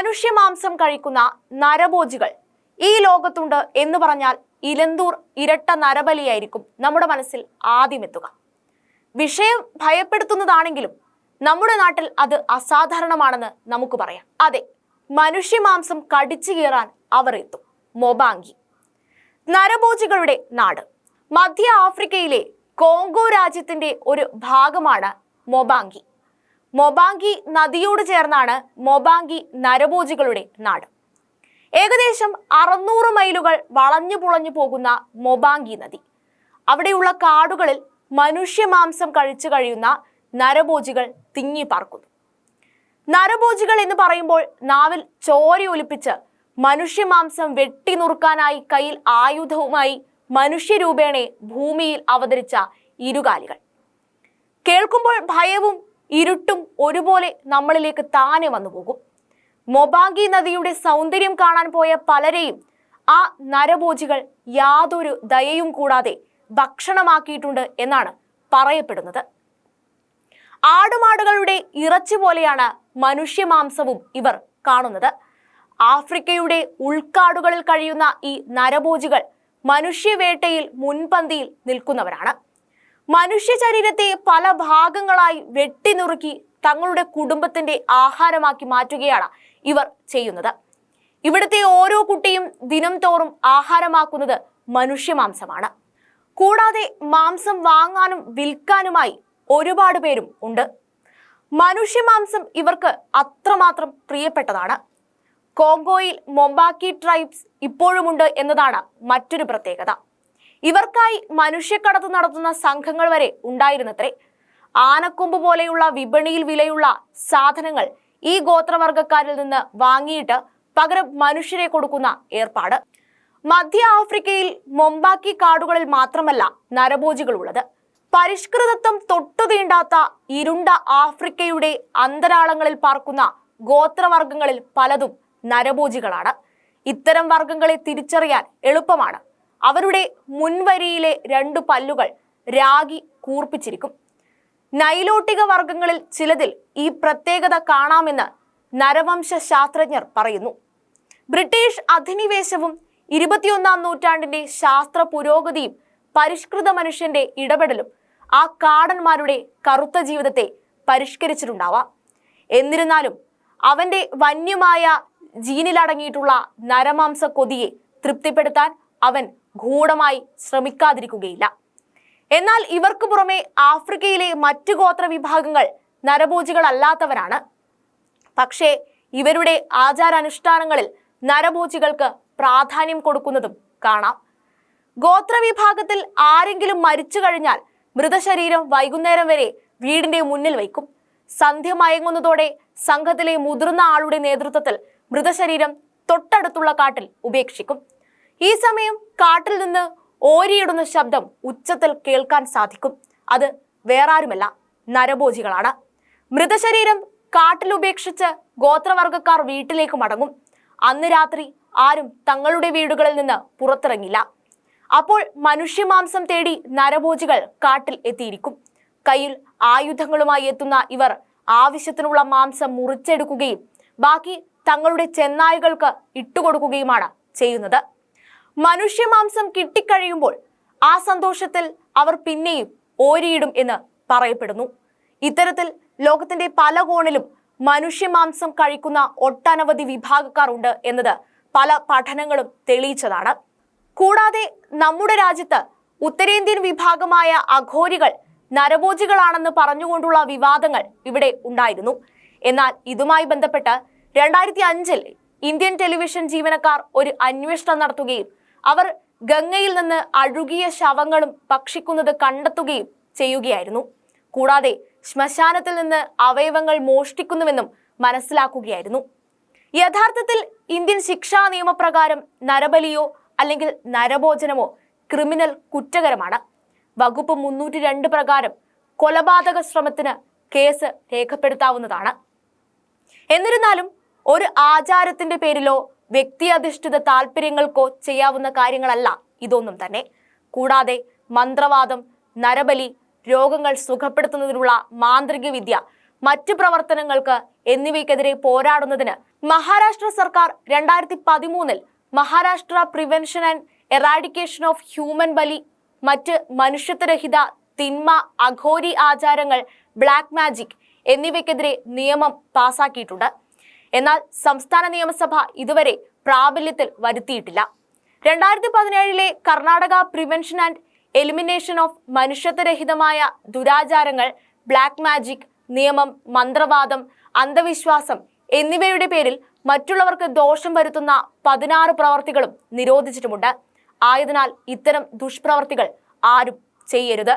മനുഷ്യമാംസം കഴിക്കുന്ന നരഭോജികൾ ഈ ലോകത്തുണ്ട് എന്ന് പറഞ്ഞാൽ ഇലന്തൂർ ഇരട്ട നരബലിയായിരിക്കും നമ്മുടെ മനസ്സിൽ ആദ്യം എത്തുക. വിഷയം ഭയപ്പെടുത്തുന്നതാണെങ്കിലും നമ്മുടെ നാട്ടിൽ അത് അസാധാരണമാണെന്ന് നമുക്ക് പറയാം. അതെ മനുഷ്യമാംസം കടിച്ചു കീറാൻ അവർ എത്തും. മൊബാങ്കി. നരഭോജികളുടെ നാട്. മധ്യ ആഫ്രിക്കയിലെ കോങ്കോ രാജ്യത്തിന്റെ ഒരു ഭാഗമാണ് മൊബാങ്കി. മൊബാങ്കി നദിയോട് ചേർന്നാണ് മൊബാങ്കി നരഭോജികളുടെ നാട്. ഏകദേശം അറുന്നൂറ് മൈലുകൾ വളഞ്ഞു പുളഞ്ഞു പോകുന്ന മൊബാങ്കി നദി. അവിടെയുള്ള കാടുകളിൽ മനുഷ്യ മാംസം കഴിച്ചു കഴിയുന്ന നരഭോജികൾ തിങ്ങി പാർക്കുന്നു. നരഭോജികൾ എന്ന് പറയുമ്പോൾ നാവിൽ ചോര ഒലിപ്പിച്ച് മനുഷ്യ മാംസം വെട്ടി നുറുക്കാനായി കയ്യിൽ ആയുധവുമായി മനുഷ്യരൂപേണെ ഭൂമിയിൽ അവതരിച്ച ഇരുകാലികൾ. കേൾക്കുമ്പോൾ ഭയവും ഇരുട്ടും ഒരുപോലെ നമ്മളിലേക്ക് താനെ വന്നു പോകും. മൊബാഗി നദിയുടെ സൗന്ദര്യം കാണാൻ പോയ പലരെയും ആ നരഭോജികൾ യാതൊരു ദയയും കൂടാതെ ഭക്ഷണമാക്കിയിട്ടുണ്ട് എന്നാണ് പറയപ്പെടുന്നത്. ആടുമാടുകളുടെ ഇറച്ചി പോലെയാണ് മനുഷ്യമാംസവും ഇവർ കാണുന്നത്. ആഫ്രിക്കയുടെ ഉൾക്കാടുകളിൽ കഴിയുന്ന ഈ നരഭോജികൾ മനുഷ്യവേട്ടയിൽ മുൻപന്തിയിൽ നിൽക്കുന്നവരാണ്. മനുഷ്യ ശരീരത്തെ പല ഭാഗങ്ങളായി വെട്ടിനുറുക്കി തങ്ങളുടെ കുടുംബത്തിന്റെ ആഹാരമാക്കി മാറ്റുകയാണ് ഇവർ ചെയ്യുന്നത്. ഇവിടുത്തെ ഓരോ കുട്ടിയും ദിനം തോറും ആഹാരമാക്കുന്നത് മനുഷ്യമാംസമാണ് കൂടാതെ മാംസം വാങ്ങാനും വിൽക്കാനുമായി ഒരുപാട് പേരും ഉണ്ട്. മനുഷ്യമാംസം ഇവർക്ക് അത്രമാത്രം പ്രിയപ്പെട്ടതാണ്. കോങ്കോയിൽ മൊമ്പാക്കി ട്രൈബ്സ് ഇപ്പോഴുമുണ്ട് എന്നതാണ് മറ്റൊരു പ്രത്യേകത. ഇവർക്കായി മനുഷ്യക്കടത്ത് നടത്തുന്ന സംഘങ്ങൾ വരെ ഉണ്ടായിരുന്നത്രേ. ആനക്കൊമ്പ് പോലെയുള്ള വിപണിയിൽ വിലയുള്ള സാധനങ്ങൾ ഈ ഗോത്രവർഗക്കാരിൽ നിന്ന് വാങ്ങിയിട്ട് പകരം മനുഷ്യരെ കൊടുക്കുന്ന ഏർപ്പാട്. മധ്യ ആഫ്രിക്കയിൽ മൊമ്പാക്കി കാടുകളിൽ മാത്രമല്ല നരഭോജികൾ ഉള്ളത്. പരിഷ്കൃതത്വം തൊട്ടു തീണ്ടാത്ത ഇരുണ്ട ആഫ്രിക്കയുടെ അന്തരാളങ്ങളിൽ പാർക്കുന്ന ഗോത്രവർഗങ്ങളിൽ പലതും നരഭോജികളാണ്. ഇത്തരം വർഗങ്ങളെ തിരിച്ചറിയാൻ എളുപ്പമാണ്. അവരുടെ മുൻവരിയിലെ രണ്ടു പല്ലുകൾ രാഗി കൂർപ്പിച്ചിരിക്കും. നൈലോട്ടിക വർഗങ്ങളിൽ ചിലതിൽ ഈ പ്രത്യേകത കാണാമെന്ന് നരവംശ ശാസ്ത്രജ്ഞർ പറയുന്നു. ബ്രിട്ടീഷ് അധിനിവേശവും ഇരുപത്തിയൊന്നാം നൂറ്റാണ്ടിന്റെ ശാസ്ത്ര പുരോഗതിയും പരിഷ്കൃത മനുഷ്യന്റെ ഇടപെടലും ആ കാടന്മാരുടെ കറുത്ത ജീവിതത്തെ പരിഷ്കരിച്ചിട്ടുണ്ടാവാം. എന്നിരുന്നാലും അവന്റെ വന്യമായ ജീനിലടങ്ങിയിട്ടുള്ള നരമാംസ കൊതിയെ തൃപ്തിപ്പെടുത്താൻ അവൻ ഗൂഢമായി ശ്രമിക്കാതിരിക്കുകയില്ല. എന്നാൽ ഇവർക്ക് പുറമെ ആഫ്രിക്കയിലെ മറ്റു ഗോത്ര വിഭാഗങ്ങൾ നരഭോജികളല്ലാത്തവരാണ്. പക്ഷേ ഇവരുടെ ആചാരാനുഷ്ഠാനങ്ങളിൽ നരഭോജികൾക്ക് പ്രാധാന്യം കൊടുക്കുന്നതും കാണാം. ഗോത്രവിഭാഗത്തിൽ ആരെങ്കിലും മരിച്ചു കഴിഞ്ഞാൽ മൃതശരീരം വൈകുന്നേരം വരെ വീടിന്റെ മുന്നിൽ വയ്ക്കും. സന്ധ്യ മയങ്ങുന്നതോടെ സംഘത്തിലെ മുതിർന്ന ആളുടെ നേതൃത്വത്തിൽ മൃതശരീരം തൊട്ടടുത്തുള്ള കാട്ടിൽ ഉപേക്ഷിക്കും. ഈ സമയം കാട്ടിൽ നിന്ന് ഓരിയിടുന്ന ശബ്ദം ഉച്ചത്തിൽ കേൾക്കാൻ സാധിക്കും. അത് വേറാരുമല്ല നരഭോജികളാണ്. മൃതശരീരം കാട്ടിൽ ഉപേക്ഷിച്ച് ഗോത്രവർഗക്കാർ വീട്ടിലേക്ക് മടങ്ങും. അന്ന് രാത്രി ആരും തങ്ങളുടെ വീടുകളിൽ നിന്ന് പുറത്തിറങ്ങില്ല. അപ്പോൾ മനുഷ്യമാംസം തേടി നരഭോജികൾ കാട്ടിൽ എത്തിയിരിക്കും. കയ്യിൽ ആയുധങ്ങളുമായി എത്തുന്ന ഇവർ ആവശ്യത്തിനുള്ള മാംസം മുറിച്ചെടുക്കുകയും ബാക്കി തങ്ങളുടെ ചെന്നായികൾക്ക് ഇട്ടുകൊടുക്കുകയുമാണ് ചെയ്യുന്നത്. മനുഷ്യമാംസം കിട്ടിക്കഴിയുമ്പോൾ ആ സന്തോഷത്തിൽ അവർ പിന്നെയും ഓരിയിടും എന്ന് പറയപ്പെടുന്നു. ഇത്തരത്തിൽ ലോകത്തിന്റെ പല കോണിലും മനുഷ്യമാംസം കഴിക്കുന്ന ഒട്ടനവധി വിഭാഗക്കാർ ഉണ്ട് എന്നത് പല പഠനങ്ങളും തെളിയിച്ചതാണ്. കൂടാതെ നമ്മുടെ രാജ്യത്ത് ഉത്തരേന്ത്യൻ വിഭാഗമായ അഘോരികൾ നരഭോജികളാണെന്ന് പറഞ്ഞുകൊണ്ടുള്ള വിവാദങ്ങൾ ഇവിടെ ഉണ്ടായിരുന്നു. എന്നാൽ ഇതുമായി ബന്ധപ്പെട്ട് രണ്ടായിരത്തി അഞ്ചിൽ ഇന്ത്യൻ ടെലിവിഷൻ ജീവനക്കാർ ഒരു അന്വേഷണം നടത്തുകയും അവർ ഗംഗയിൽ നിന്ന് അഴുകിയ ശവങ്ങളും ഭക്ഷിക്കുന്നത് കണ്ടെത്തുകയും ചെയ്യുകയായിരുന്നു. കൂടാതെ ശ്മശാനത്തിൽ നിന്ന് അവയവങ്ങൾ മോഷ്ടിക്കുന്നുവെന്നും മനസ്സിലാക്കുകയായിരുന്നു. യഥാർത്ഥത്തിൽ ഇന്ത്യൻ ശിക്ഷാ നിയമപ്രകാരം നരബലിയോ അല്ലെങ്കിൽ നരഭോജനമോ ക്രിമിനൽ കുറ്റകരമാണ്. വകുപ്പ് മുന്നൂറ്റി രണ്ട് പ്രകാരം കൊലപാതക ശ്രമത്തിന് കേസ് രേഖപ്പെടുത്താവുന്നതാണ്. എന്നിരുന്നാലും ഒരു ആചാരത്തിന്റെ പേരിലോ വ്യക്തിയധിഷ്ഠിത താല്പര്യങ്ങൾക്കോ ചെയ്യാവുന്ന കാര്യങ്ങളല്ല ഇതൊന്നും തന്നെ. കൂടാതെ മന്ത്രവാദം നരബലി രോഗങ്ങൾ സുഖപ്പെടുത്തുന്നതിനുള്ള മാന്ത്രിക വിദ്യ മറ്റു പ്രവർത്തനങ്ങൾക്ക് എന്നിവയ്ക്കെതിരെ പോരാടുന്നതിന് മഹാരാഷ്ട്ര സർക്കാർ രണ്ടായിരത്തി പതിമൂന്നിൽ Maharashtra prevention and eradication of human ബലി മറ്റ് മനുഷ്യത്വരഹിത തിന്മ അഘോരി ആചാരങ്ങൾ ബ്ലാക്ക് മാജിക് എന്നിവയ്ക്കെതിരെ നിയമം പാസാക്കിയിട്ടുണ്ട്. എന്നാൽ സംസ്ഥാന നിയമസഭ ഇതുവരെ പ്രാബല്യത്തിൽ വരുത്തിയിട്ടില്ല. രണ്ടായിരത്തി പതിനേഴിലെ Karnataka prevention and elimination of മനുഷ്യത്വരഹിതമായ ദുരാചാരങ്ങൾ ബ്ലാക്ക് മാജിക് നിയമം മന്ത്രവാദം അന്ധവിശ്വാസം എന്നിവയുടെ പേരിൽ മറ്റുള്ളവർക്ക് ദോഷം വരുത്തുന്ന പതിനാറ് പ്രവർത്തികളും നിരോധിച്ചിട്ടുമുണ്ട്. ആയതിനാൽ ഇത്തരം ദുഷ്പ്രവർത്തികൾ ആരും ചെയ്യരുത്.